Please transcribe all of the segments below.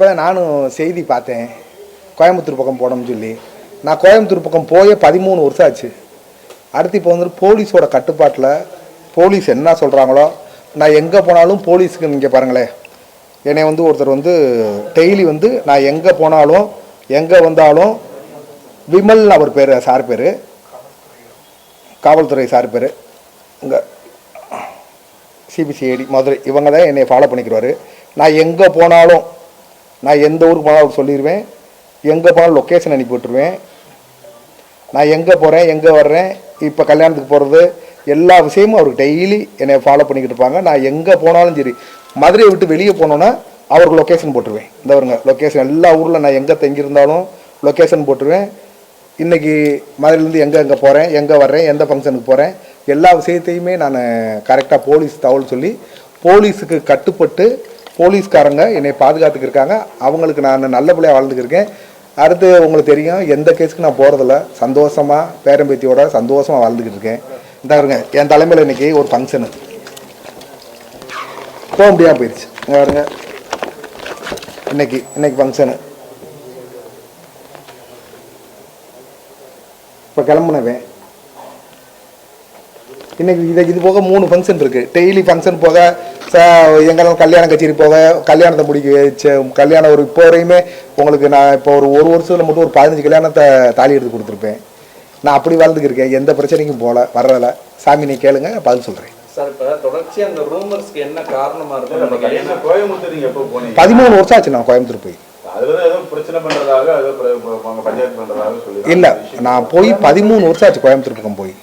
இப்போ தான் நானும் செய்தி பார்த்தேன். கோயம்புத்தூர் பக்கம் போனோம்னு சொல்லி. நான் கோயம்புத்தூர் பக்கம் போயே பதிமூணு வருஷம் ஆச்சு. அடுத்து இப்போ வந்து போலீஸோட கட்டுப்பாட்டில் போலீஸ் என்ன சொல்கிறாங்களோ நான் எங்கே போனாலும் போலீஸுக்கு நீங்கள் பாருங்களேன். என்னை வந்து ஒருத்தர் வந்து டெய்லி வந்து நான் எங்கே போனாலும் எங்கே வந்தாலும் விமல் அவர் பேர் சார் பேர். காவல்துறை சார் பேர். இங்கே சிபிசிஐடி மதுரை. இவங்க தான் என்னை ஃபாலோ பண்ணிக்கிறாரு நான் எங்கே போனாலும் நான் எந்த ஊருக்கு போனாலும் அவர் சொல்லிடுவேன் எங்கே போனாலும் லொக்கேஷன் அனுப்பி விட்டுருவேன். நான் எங்கே போகிறேன் எங்கே வர்றேன் இப்போ கல்யாணத்துக்கு போகிறது எல்லா விஷயமும் அவருக்கு டெய்லி என்னை ஃபாலோ பண்ணிக்கிட்டு இருப்பாங்க. நான் எங்கே போனாலும் சரி மதுரையை விட்டு வெளியே போனோன்னா அவருக்கு லொக்கேஷன் போட்டுருவேன். இந்த வருங்க லொக்கேஷன் எல்லா ஊரில் நான் எங்கே தங்கியிருந்தாலும் லொக்கேஷன் போட்டுருவேன். இன்றைக்கி மதுரையிலேருந்து எங்கே எங்கே போகிறேன் எங்கே வர்றேன் எந்த ஃபங்க்ஷனுக்கு போகிறேன் எல்லா விஷயத்தையுமே நான் கரெக்டாக போலீஸ் தகவல் சொல்லி போலீஸுக்கு கட்டுப்பட்டு போலீஸ்காரங்க என்னை பாதுகாத்துக்கிருக்காங்க. அவங்களுக்கு நான் நல்லபடியாக வாழ்ந்துக்கிருக்கேன். அடுத்து உங்களுக்கு தெரியும் எந்த கேஸுக்கு நான் போகிறதில்ல சந்தோஷமாக பேரம்பேத்தியோட சந்தோஷமாக வாழ்ந்துக்கிட்டு இருக்கேன் இந்த இருங்க என் தலைமையில் இன்றைக்கி ஒரு ஃபங்க்ஷனு போக முடியாமல் போயிடுச்சு இங்கே பாருங்க. இன்னைக்கு இன்னைக்கு ஃபங்க்ஷனு இப்போ கிளம்புனவேன். இன்னைக்கு இதை இது போக மூணு ஃபங்க்ஷன் இருக்கு. டெய்லி ஃபங்க்ஷன் போக ச எங்கெல்லாம் கல்யாண கச்சேரி போக கல்யாணத்தை முடிக்க கல்யாணம் ஒரு இப்போ வரையுமே உங்களுக்கு நான் இப்போ ஒரு ஒரு வருஷத்தில் மட்டும் ஒரு பதினஞ்சு கல்யாணத்தை தாலி எடுத்து கொடுத்துருப்பேன். நான் அப்படி வாழ்ந்துக்கிருக்கேன் எந்த பிரச்சனைக்கும் போகல வர்றதில்ல. சாமி நீ கேளுங்க பதில் சொல்கிறேன் பதிமூணு வருஷம் ஆச்சு நான் கோயம்புத்தூர் போய். இல்லை நான் போய் பதிமூணு வருஷம் ஆச்சு கோயம்புத்தூர் பக்கம் போய்.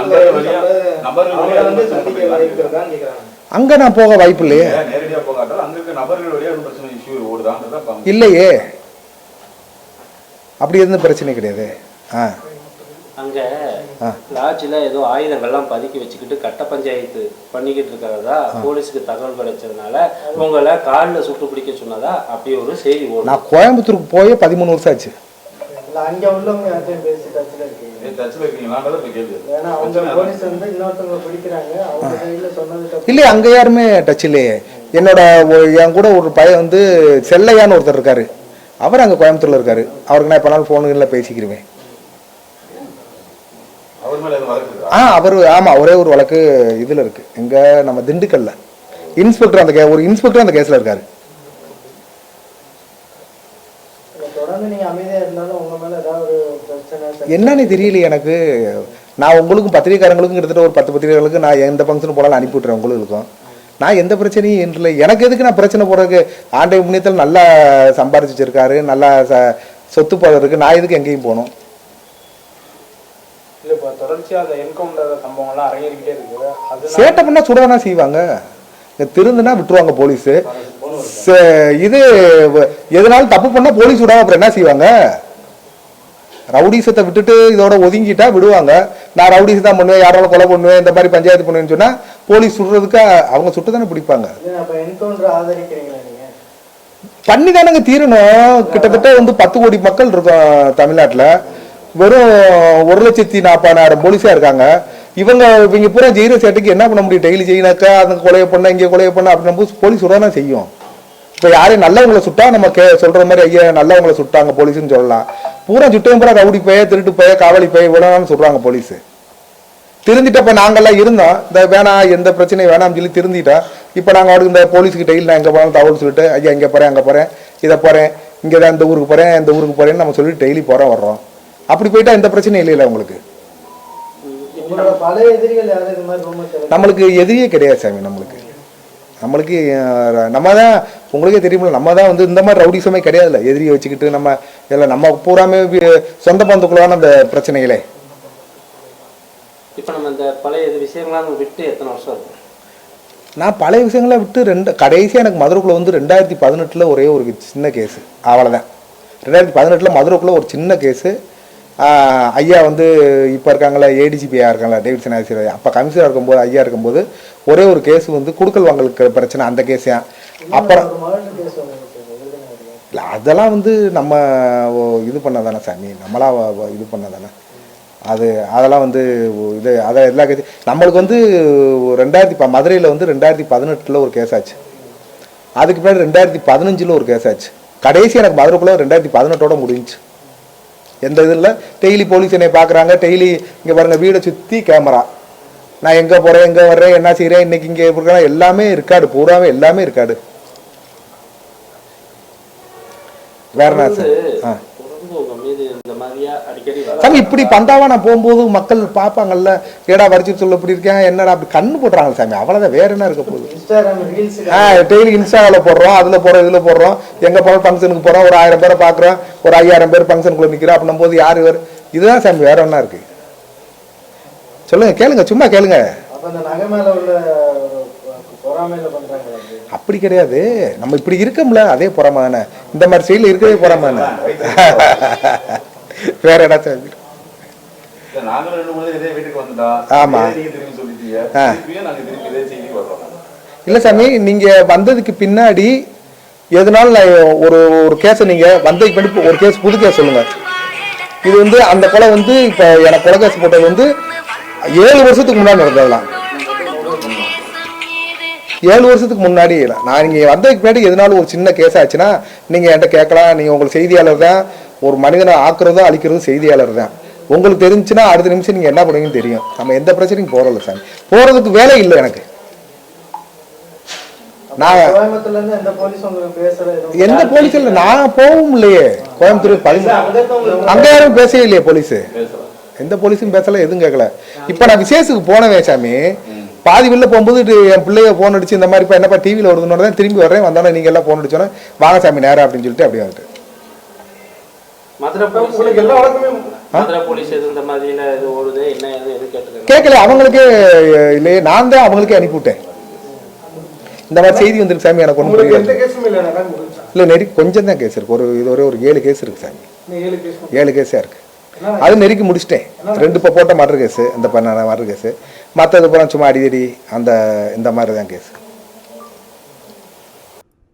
அங்க அங்கே நான் போக வாய்ப்பு இல்லையே. அங்க இல்லையே. அப்படி எதுவும் பிரச்சனை கிடையாது. ஆ. அங்க ஆ. லாட்ஜில் ஏதோ ஆயுதங்கள்லாம் பதுக்கி வச்சுக்கிட்டு கட்ட பஞ்சாயத்து பண்ணிக்கிட்டு இருக்கிறதா போலீஸுக்கு தகவல் கிடைச்சதுனால உங்களை காலில் சுட்டு பிடிக்க சொன்னதா அப்படி ஒரு செய்தி நான் கோயம்புத்தூருக்கு போய் பதிமூணு வருஷம் ஆச்சு. அங்க உள்ளவங்க யார்ட்டையும் பேசி டச்ல இருக்கீங்க. டச்ல இருக்கீங்களான்றத இப்ப கேள்வி ஏன்னா அவங்க போலீஸ் வந்து இன்னொருத்தவங்க பிடிக்கிறாங்க. அவங்க கையில சொன்னது தப்பு. இல்லையே அங்கே யாருமே டச் இல்லையே. என்னோட என் கூட ஒரு பையன் வந்து செல்லையான்னு ஒருத்தர் இருக்காரு. அவர் அங்கே கோயம்புத்தூர்ல இருக்காரு. அவருக்கு நான் எப்போனாலும் ஃபோனுகளில் பேசிக்கிருவேன். அவர் மேல எதுவும் வழக்கு இருக்கா? ஆ அவர் ஆமாம் ஒரே ஒரு வழக்கு இதில் இருக்கு. எங்கே நம்ம திண்டுக்கல்ல. இன்ஸ்பெக்டர் அந்த கே ஒரு இன்ஸ்பெக்டர் அந்த கேஸில் இருக்காரு இல்ல, தொடர்ந்து நீங்க அமைதியா இருந்தாலும் உங்க மேல ஏதாவது ஒரு பிரச்சனை சண்டை- என்னன்னு தெரியல எனக்கு. நான் உங்களுக்கும் பத்திரிகைக்காரங்களுக்கும் கிட்டத்தட்ட ஒரு பத்து பத்திரிகைகளுக்கு நான் எந்த ஃபங்க்ஷன் போனாலும் அனுப்பி உங்களுக்கும். நான் எந்த பிரச்சனையும் இல்லை. எனக்கு எதுக்கு நான் பிரச்சனை போடுறதுக்கு? ஆண்டை முன்னியத்தில் நல்லா சம்பாரிச்சு வச்சிருக்காரு நல்லா ச- சொத்து போகிறது இருக்கு. நான் எதுக்கு எங்கேயும் போகணும்? சேட்டை பண்ணால் சுடதானே செய்வாங்க. திருந்துனா விட்டுருவாங்க போலீஸு இது எதனாலும் தப்பு பண்ணால் போலீஸ் விடாம அப்புறம் என்ன செய்வாங்க? ரவுடிசத்தை விட்டுட்டு இதோட ஒதுங்கிட்டா விடுவாங்க. நான் ரவுடிஸ் தான் பண்ணுவேன் யாராலும் கொலை பண்ணுவேன் இந்த மாதிரி பஞ்சாயத்து பண்ணுவேன்னு சொன்னா போலீஸ் சுடுறதுக்கு அவங்க சுட்டு தானே பிடிப்பாங்க. பண்ணி தானங்க தீரணும். கிட்டத்தட்ட வந்து பத்து கோடி மக்கள் இருக்கோம் தமிழ்நாட்டில். வெறும் ஒரு லட்சத்தி நாற்பதாயிரம் போலீஸாக இருக்காங்க. இவங்க இவங்க பூரா ஜெயில சேட்டுக்கு என்ன பண்ண முடியும்? டெய்லி ஜெயினாக்கா அந்த கொலையை பண்ண இங்கே கொலையை பண்ண அப்படின்னு போலீஸ் சுட தான் செய்யும். இப்போ யாரையும் நல்லவங்களை சுட்டா நம்ம கே சொல்ற மாதிரி ஐயா நல்லவங்களை சுட்டாங்க போலீஸ்னு சொல்லலாம். பூரா சுட்டையும் பூரா ரவுடி பைய திருட்டு பைய காவலி பைய இவ்வளோன்னு சொல்றாங்க போலீஸ். திருந்திட்டப்ப நாங்கெல்லாம் இருந்தோம். இந்த வேணாம் எந்த பிரச்சனையும் வேணாம்னு சொல்லி திருந்திட்டா இப்போ நாங்கள் அவருக்கு இந்த போலீஸுக்கு டெய்லி நான் எங்கே போனாலும் தகவல் சொல்லிட்டு ஐயா இங்கே போகிறேன் அங்கே போகிறேன் இதை போகிறேன் இங்கே தான் இந்த ஊருக்கு போகிறேன் இந்த ஊருக்கு போகிறேன்னு நம்ம சொல்லிட்டு டெய்லி போகிறோம் வர்றோம். அப்படி போயிட்டா எந்த பிரச்சனையும் இல்லைல்ல உங்களுக்கு? நம்மளுக்கு எதிரியே கிடையாது சாமி நம்மளுக்கு. நம்மளுக்கு நம்ம தான் உங்களுக்கே தெரியுமில்ல நம்ம தான் வந்து இந்த மாதிரி ரவுடிசமே கிடையாதுல்ல. எதிரியை வச்சுக்கிட்டு நம்ம இதில் நம்ம பூராமே சொந்த பந்துக்குள்ளான அந்த பிரச்சனைகளே. இப்போ நம்ம இந்த பழைய இது விஷயங்கள்லாம் விட்டு எத்தனை வருஷம் இருக்கும் நான் பழைய விஷயங்களை விட்டு ரெண்டு கடைசியாக எனக்கு மதுரைக்குள்ளே வந்து ரெண்டாயிரத்தி பதினெட்டில் ஒரே ஒரு சின்ன கேஸு அவ்வளோதான் ரெண்டாயிரத்தி பதினெட்டில் மதுரைக்குள்ளே ஒரு சின்ன கேஸு ஐயா வந்து இப்போ இருக்காங்களா ஏடிஜிபியா இருக்காங்களா டேவிட் ஆசிரியர் அப்போ கமிஷனர் இருக்கும்போது ஐயா இருக்கும்போது ஒரே ஒரு கேஸ் வந்து குடுக்கல் வாங்கலுக்கு பிரச்சனை அந்த அப்புறம் கேஸ் எழுதுனீங்க இல்லை அதெல்லாம் வந்து நம்ம இது பண்ணதானே சாமி. நம்மளா இது பண்ணதானே. அது அதெல்லாம் வந்து இது அதை எல்லா கேஸ் நம்மளுக்கு வந்து ரெண்டாயிரத்தி ப மதுரையில் வந்து ரெண்டாயிரத்தி பதினெட்டில் ஒரு கேஸ் ஆச்சு. அதுக்கு பின்னாடி ரெண்டாயிரத்தி பதினஞ்சில் ஒரு கேஸ் ஆச்சு. கடைசி எனக்கு மதுரைக்குள்ள ரெண்டாயிரத்தி பதினெட்டோட முடிஞ்சுச்சு. எந்த இதில் டெய்லி போலீஸ் என்னை பார்க்குறாங்க டெய்லி இங்கே பாருங்க வீடை சுற்றி கேமரா நான் எங்கே போகிறேன் எங்கே வர்றேன் என்ன செய்கிறேன் இன்னைக்கு இங்கே இருக்கிறேன் எல்லாமே இருக்காடு பூராவே எல்லாமே இருக்காடு வேற என்ன சார் ஆ. இந்த மாதிரியா அடிக்கடி சாமி இப்படி பந்தாவா நான் போகும்போது மக்கள் பார்ப்பாங்கல்ல ஏடா வரிச்சு சொல்ல இப்படி இருக்கேன் என்னடா? அப்படி கண்ணு போடுறாங்க சாமி. அவ்வளோதான் வேற என்ன இருக்க போகுது? ஆ டெய்லி இன்ஸ்டாவில் போடுறோம் அதில் போடுறோம் இதில் போடுறோம். எங்கே போகிறோம் ஃபங்க்ஷனுக்கு போகிறோம் ஒரு ஆயிரம் பேரை பார்க்குறோம் ஒரு ஐயாயிரம் பேர் ஃபங்க்ஷனுக்குள்ள நிற்கிறோம் அப்படின்னும் போது யார் இவர்? இதுதான் சாமி வேற என்ன இருக்கு. சொல்லுங்க கேளுங்க சும்மா கேளுங்க. அப்ப அந்த நகை மேல உள்ள ஒரு பொறாமையில பண்றாங்க அது. அப்படி கிடையாது. நம்ம இப்படி இருக்கோம்ல அதே பொறாம தானே. இந்த மாதிரி சைடில் இருக்கவே பொறாம தானே. வேற என்ன சாமி இல்ல, நாங்களும் ரெண்டு மூணு இதே வீட்டுக்கு வந்துட்டோம் ஆமா. இல்லை சாமி நீங்கள் வந்ததுக்கு பின்னாடி எதனால ஒரு ஒரு கேஸை நீங்கள் வந்ததுக்கு பின்னாடி ஒரு கேஸ் புது கேஸ் சொல்லுங்கள் இது வந்து அந்த கொலை வந்து இப்போ எனக்கு கொலை கேஸ் போட்டது வந்து ஏழு வருஷத்துக்கு முன்னாடி நடந்ததுலாம் ஏழு வருஷத்துக்கு முன்னாடி இல்லை. நான் நீங்கள் வந்ததுக்கு பின்னாடி எதனாலும் ஒரு சின்ன கேஸ் ஆச்சுன்னா நீங்கள் என்கிட்ட கேட்கலாம். நீங்கள் உங்களுக்கு செய்தியாளர் தான். ஒரு மனிதனை ஆக்குறதும் அழிக்கிறதும் செய்தியாளர் தான். உங்களுக்கு தெரிஞ்சுன்னா அடுத்த நிமிஷம் நீங்கள் என்ன பண்ணுவீங்கன்னு தெரியும். நம்ம எந்த பிரச்சனையும் போகிறதில்ல சாமி. போகிறதுக்கு வேலை இல்லை எனக்கு. நான் எந்த போலீஸ் இல்லை. நான் போகவும் இல்லையே. கோயம்புத்தூர் பதினஞ்சு அங்க யாரும் பேசவே இல்லையே போலீஸ். எந்த போலீஸும் பேசல எதுவும் கேட்கல. இப்போ நான் விசேஷத்துக்கு போனவே சாமி. பாதி வெளில போகும்போது என் பிள்ளைய ஃபோன் அடிச்சு இந்த மாதிரி இப்போ என்னப்பா டிவியில் வருதுன்னு தான் திரும்பி வர்றேன். வந்தாலும் நீங்கள் எல்லாம் ஃபோன் அடிச்சோன்னே வாங்க சாமி நேரம் அப்படின்னு சொல்லிட்டு அப்படியே வந்துட்டு கேட்கல அவங்களுக்கே இல்லையே நான் தான் அவங்களுக்கே அனுப்பிவிட்டேன் இந்த மாதிரி செய்தி வந்துருக்கு சாமி எனக்கு ஒன்றும் இல்லை நெறி கொஞ்சம் தான் கேஸ் இருக்கு. ஒரு இது ஒரே ஒரு ஏழு கேஸ் இருக்கு சாமி. இன்னும் ஏழு கேஸ் ஏழு கேஸாக இருக்கு. அது நெருக்கி முடிச்சிட்டேன். ரெண்டு இப்போ போட்ட மர்டர் கேஸு இந்த பண்ண மர்டர் கேஸு. மற்றது பூரா சும்மா அடிதடி அந்த இந்த மாதிரி தான் கேஸ்.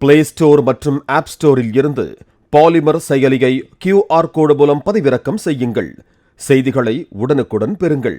பிளே ஸ்டோர் மற்றும் ஆப் ஸ்டோரில் இருந்து பாலிமர் செயலியை கியூஆர் கோடு மூலம் பதிவிறக்கம் செய்யுங்கள். செய்திகளை உடனுக்குடன் பெறுங்கள்.